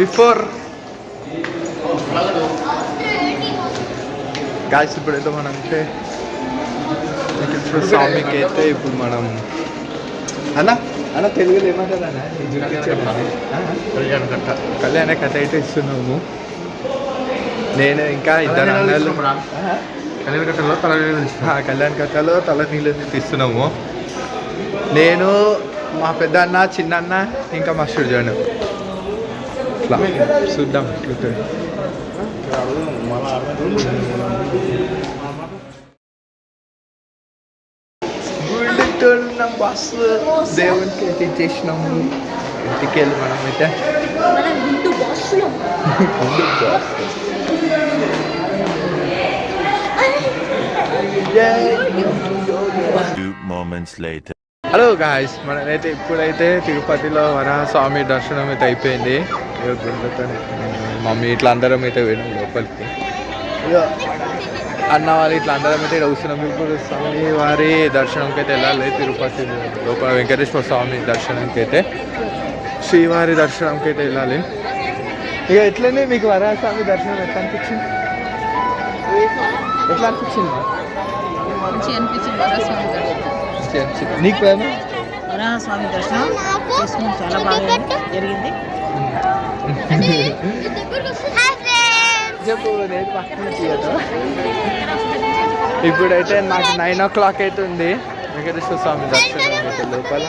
Before guys ఇప్పుడైతే మనం అంటే ఇప్పుడు స్వామికి అయితే ఇప్పుడు మనం అన్న అన్న తెలుగులో ఏమంటారు అన్న? కళ్యాణ కట్ట కళ్యాణ కథ అయితే ఇస్తున్నాము. నేను ఇంకా ఇద్దరు అన్నలు? కళ్యాణ కట్టలో తల కళ్యాణ కథలో తల నీళ్ళు తీస్తున్నాము. నేను మా పెద్ద అన్న చిన్న అన్న ఇంకా మా సృజను. ఇట్లా చూద్దాం ఎట్లుంటుంది గుడితో ఉన్న బస్సు దేవునికి అయితే. ఇచ్చేసినాము ఇంటికి వెళ్ళి మనం అయితే Few moments later. Hello guys మనమైతే ఇప్పుడైతే తిరుపతిలో వరస్వామి దర్శనం అయితే అయిపోయింది. మమ్మీ ఇట్లా అందరం అయితే వెళ్ళాం లోపలికి. ఇగో అన్న వాళ్ళు ఇట్లా అందరం అయితే ఇక్కడ కూర్చున్నాం. ఇప్పుడు స్వామి వారి దర్శనంకి అయితే వెళ్ళాలి. తిరుపతి లోపల వెంకటేశ్వర స్వామి దర్శనంకి అయితే శ్రీవారి దర్శనంకి అయితే వెళ్ళాలి. ఇక ఎట్లనే మీకు వరస్వామి దర్శనం ఎట్లా అనిపించింది? ఎట్లా అనిపించింది? మంచిగా అనిపించింది వరస్వామి దర్శనం. అనిపించింది. నీకు ప్రేమ వరస్వామి దర్శనం. చేసుకుని చాలా బాగా జరిగింది. చెప్పు నేను పక్కన తీయదు. ఇప్పుడైతే నాకు నైన్ ఓ క్లాక్ అయితే ఉంది వెంకటేశ్వర స్వామి దర్శనం అయితే లోపల.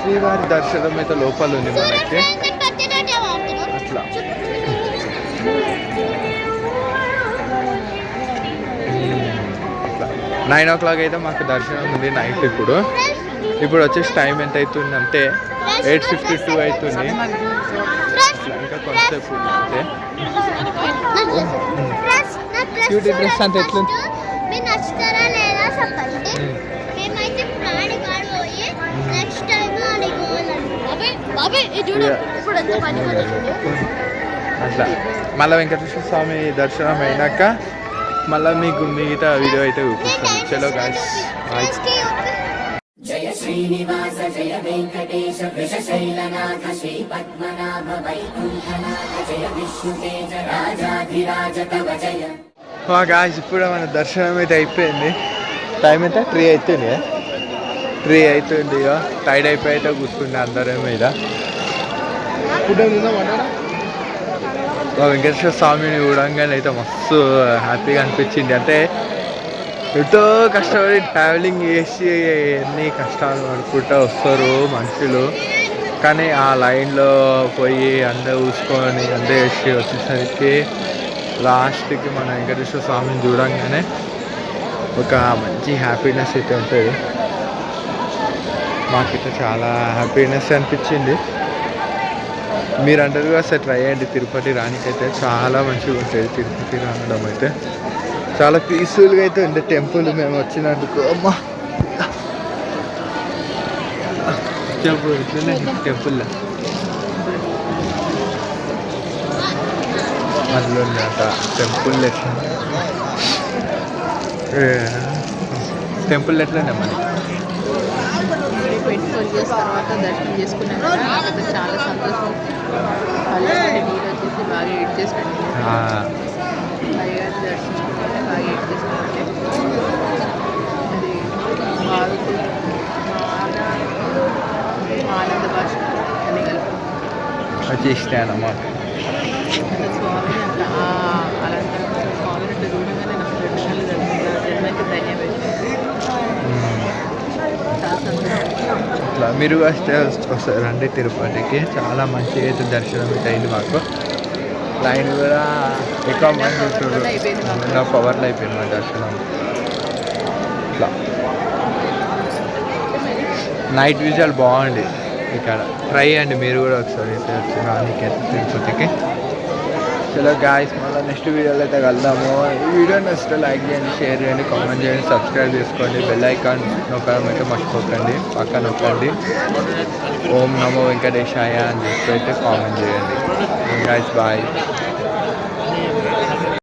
శ్రీవారి దర్శనం అయితే లోపల ఉంది మనకి. అట్లా. నైన్ ఓ క్లాక్ అయితే మాకు దర్శనం ఉంది నైట్ ఇప్పుడు. ఇప్పుడు వచ్చేసి టైం ఎంత అవుతుందంటే ఎయిట్ ఫిఫ్టీ టూ అవుతుంది ఇంకా కొంతసేపు ఉంది అంతే క్యూటీ డ్రెస్ అంత ఎట్లుంది అట్లా. మళ్ళీ వెంకటేశ్వర స్వామి దర్శనం అయినాక మళ్ళీ మీకు మిగతా వీడియో అయితే చూపిస్తాను. చలో గాయస్ బాయ్ జయ శ్రీనివాస జయ వెంకటేశ వృషశైలనాథ శ్రీ పద్మనాభ వైకుంఠనాథ జయ విష్ణుతేజ రాజాధిరాజ తవ జయ. గాయస్ ఇప్పుడు మన దర్శనం అయితే అయిపోయింది. టైం అయితే త్రీ అవుతుంది త్రీ అవుతుంది ఇక టైడ్ అయిపోయి అయితే కూర్చుండే అందరం మీద. మా వెంకటేశ్వర స్వామిని చూడంగానే అయితే మస్తు హ్యాపీగా అనిపించింది. అంటే ఎంతో కష్టపడి ట్రావెలింగ్ చేసి ఎన్ని కష్టాలు పడుకుంటూ వస్తారు మనుషులు. కానీ ఆ లైన్లో పోయి అందరూ చూసుకొని అందరూ చేసి వచ్చేసరికి లాస్ట్కి మన వెంకటేశ్వర స్వామిని చూడంగానే ఒక మంచి హ్యాపీనెస్ అయితే ఉంటుంది. మాకైతే చాలా హ్యాపీనెస్ అనిపించింది. మీరు అంటారు సార్ ట్రై చేయండి. తిరుపతి రానికైతే చాలా మంచిగా ఉంటుంది తిరుపతి రావడం అయితే చాలా పీస్ఫుల్గా అయితే ఉంది. టెంపుల్ మేము వచ్చినందుకు. అమ్మా. టెంపుల్ అందులో అంట. టెంపుల్ ఎట్లా? టెంపుల్ ఎట్లనే మరి? ట్వంటీ ఫోర్ ఇయర్స్ తర్వాత దర్శనం చేసుకున్నాను కదా నాకైతే చాలా సంతోషం కళ్ళకి నీరు వచ్చేసి బాగా ఎడ్ చేసినట్టు ఆ, అయ్యగారి దర్శనం అంటే బాగా ఎడ్ చేసినట్టే అది బాగుంది ఆనంద భాష అని కలిపి వచ్చేసినాయి అన్నమాట అంత మీరు వస్తే వస్తారండి తిరుపతికి. చాలా మంచిగా అయితే దర్శనం అయింది మాకు. లైన్ కూడా ఎక్కువ మంది పవర్లో అయిపోయింది పవర్లో అయిపోయింది మా దర్శనం. ఇట్లా. నైట్ విజువల్ బాగుంది. ఇక్కడ. ట్రై అండి మీరు కూడా ఒకసారి అయితే వచ్చి రానికి అయితే తిరుపతికి. చలో గాయస్ మళ్ళీ నెక్స్ట్ వీడియోలో అయితే కలుద్దాము. ఈ వీడియో నచ్చితే లైక్ చేయండి షేర్ చేయండి కామెంట్ చేయండి సబ్స్క్రైబ్ చేసుకోండి. బెల్ ఐకాన్ నొక్కడం అయితే మర్చిపోకండి. పక్కన నొక్కండి. ఓం నమో వెంకటేశాయ అని చెప్పి అయితే కామెంట్ చేయండి. Guys bye